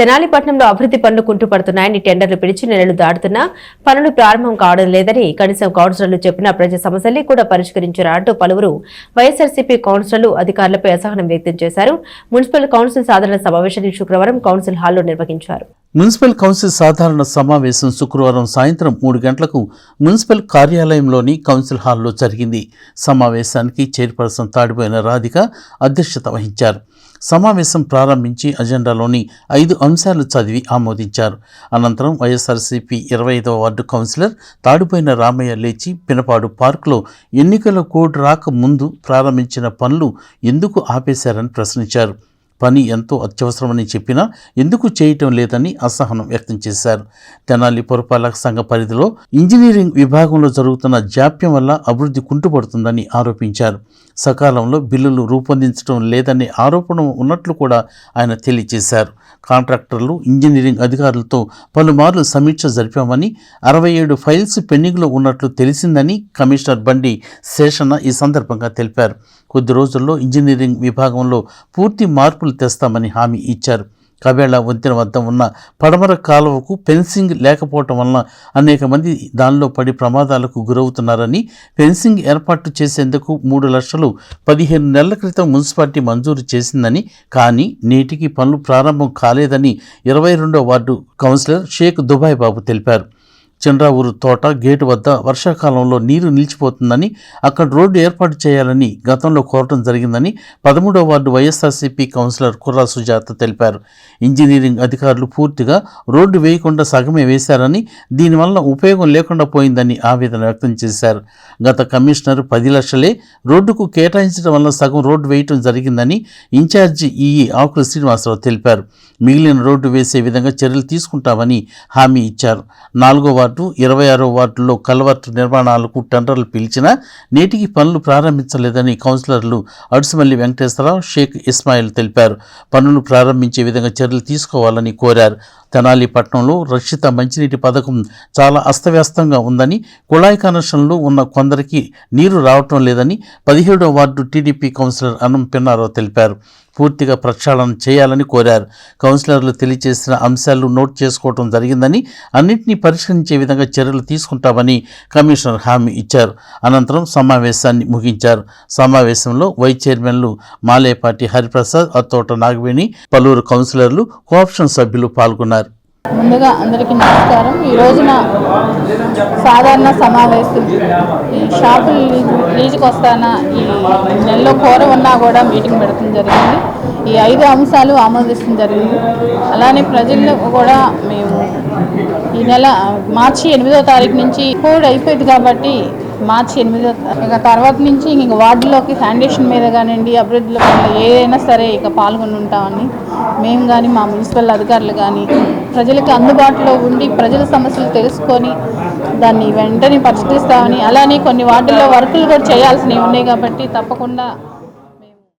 తెనాలిపట్నంలో అభివృద్ధి పనులు కుంటుపడుతున్నాయని టెండర్లు పిలిచి నెలలు దాటుతున్నా పనులు ప్రారంభం కావడం లేదని కనీసం కౌన్సిలర్లు చెప్పిన ప్రజా సమస్యల్ని కూడా పరిష్కరించారు అంటూ పలువురు వైఎస్ఆర్సీపీ కౌన్సిలర్లు అధికారులపై అసహనం వ్యక్తం చేశారు. మున్సిపల్ కౌన్సిల్ సాధారణ సమావేశాన్ని శుక్రవారం కౌన్సిల్ హాల్లో నిర్వహించారు. మున్సిపల్ కౌన్సిల్ సాధారణ సమావేశం శుక్రవారం సాయంత్రం మూడు గంటలకు మున్సిపల్ కార్యాలయంలోని కౌన్సిల్ హాల్లో జరిగింది. సమావేశానికి చైర్పర్సన్ తాడిపోయిన రాధిక అధ్యక్షత వహించారు. సమావేశం ప్రారంభించి అజెండాలోని ఐదు అంశాలు చదివి ఆమోదించారు. అనంతరం వైఎస్ఆర్సీపీ ఇరవై ఐదవ వార్డు కౌన్సిలర్ తాడిపోయిన రామయ్య లేచి పినపాడు పార్కులో ఎన్నికల కోడ్ రాక ముందు ప్రారంభించిన పనులు ఎందుకు ఆపేశారని ప్రశ్నించారు. పని ఎంతో అత్యవసరమని చెప్పినా ఎందుకు చేయటం లేదని అసహనం వ్యక్తం చేశారు. తెనాలి పురపాలక సంఘ పరిధిలో ఇంజనీరింగ్ విభాగంలో జరుగుతున్న జాప్యం వల్ల అభివృద్ధి కుంటుపడుతుందని ఆరోపించారు. సకాలంలో బిల్లులు రూపొందించడం లేదనే ఆరోపణ ఉన్నట్లు కూడా ఆయన తెలియజేశారు. కాంట్రాక్టర్లు ఇంజనీరింగ్ అధికారులతో పలుమార్లు సమీక్ష జరిపామని అరవై ఏడు ఫైల్స్ పెండింగ్లో ఉన్నట్లు తెలిసిందని కమిషనర్ బండి శేషన్న ఈ సందర్భంగా తెలిపారు. కొద్ది రోజుల్లో ఇంజనీరింగ్ విభాగంలో పూర్తి మార్పులు తెస్తామని హామీ ఇచ్చారు. కవేళ వంతెన వద్ద ఉన్న పడమర కాలువకు ఫెన్సింగ్ లేకపోవటం వలన అనేక మంది దానిలో పడి ప్రమాదాలకు గురవుతున్నారని ఫెన్సింగ్ ఏర్పాటు చేసేందుకు మూడు లక్షలు పదిహేను నెలల క్రితం మున్సిపాలిటీ మంజూరు చేసిందని కానీ నేటికి పనులు ప్రారంభం కాలేదని ఇరవై రెండో ward councillor Shaik Dubai Babu తెలిపారు. చంద్రావూరు తోట గేటు వద్ద వర్షాకాలంలో నీరు నిలిచిపోతుందని అక్కడ రోడ్డు ఏర్పాటు చేయాలని గతంలో కోరటం జరిగిందని పదమూడవ వార్డు వైఎస్ఆర్సీపీ కౌన్సిలర్ కుర్రా సుజాత తెలిపారు. ఇంజనీరింగ్ అధికారులు పూర్తిగా రోడ్డు వేయకుండా సగమే వేశారని దీనివల్ల ఉపయోగం లేకుండా పోయిందని ఆవేదన వ్యక్తం చేశారు. గత కమిషనర్ పది లక్షలే రోడ్డుకు కేటాయించడం వల్ల సగం రోడ్డు వేయటం జరిగిందని ఇన్ఛార్జి ఈఈ ఆకుల శ్రీనివాసరావు తెలిపారు. మిగిలిన రోడ్డు వేసే విధంగా చర్యలు తీసుకుంటామని హామీ ఇచ్చారు. నాలుగో వార్డు ఇరవై ఆరో వార్డుల్లో కల్వర్టు నిర్మాణాలకు టెండర్లు పిలిచినా నేటికి పనులు ప్రారంభించలేదని కౌన్సిలర్లు అడుసుమల్లి వెంకటేశ్వరరావు షేక్ ఇస్మాయిల్ తెలిపారు. పనులు ప్రారంభించే విధంగా చర్యలు తీసుకోవాలని కోరారు. తెనాలి పట్టణంలో రక్షిత మంచినీటి పథకం చాలా అస్తవ్యస్తంగా ఉందని కుళాయి కనెక్షన్లు ఉన్న కొందరికి నీరు రావటం లేదని పదిహేడో వార్డు టీడీపీ కౌన్సిలర్ అన్నం పిన్నారావు తెలిపారు. పూర్తిగా ప్రక్షాళన చేయాలని కోరారు. కౌన్సిలర్లు తెలియజేసిన అంశాలు నోట్ చేసుకోవడం జరిగిందని అన్నింటినీ పరిష్కరించే విధంగా చర్యలు తీసుకుంటామని కమిషనర్ హామీ ఇచ్చారు. అనంతరం సమావేశాన్ని ముగించారు. సమావేశంలో వైస్ చైర్మన్లు మాలేపాటి హరిప్రసాద్ అత్తోట నాగవేణి పలువురు కౌన్సిలర్లు కోఆప్షన్ సభ్యులు పాల్గొన్నారు. ముందుగా అందరికీ నమస్కారం. ఈ రోజున సాధారణ సమావేశం ఈ షాపులు లీజుకు వస్తానా ఈ నెలలో కూర ఉన్నా కూడా మీటింగ్ పెడతాం జరిగింది. ఈ ఐదు అంశాలు ఆమోదించడం జరిగింది. అలానే ప్రజల్లో కూడా మేము ఈ నెల మార్చి ఎనిమిదో తారీఖు నుంచి కోడ్ అయిపోయింది కాబట్టి మార్చి ఎనిమిదో ఇక తర్వాత నుంచి ఇంక వార్డులోకి ఫౌండేషన్ మీద కానివ్వండి అభివృద్ధిలో ఏదైనా సరే ఇక పాల్గొని ఉంటామని మేము కానీ మా మున్సిపల్ అధికారులు కానీ ప్రజలకు అందుబాటులో ఉండి ప్రజల సమస్యలు తెలుసుకొని దాన్ని వెంటనే పరిష్కరిస్తామని అలానే కొన్ని వార్డుల్లో వర్కులు కూడా చేయాల్సినవి ఉన్నాయి కాబట్టి తప్పకుండా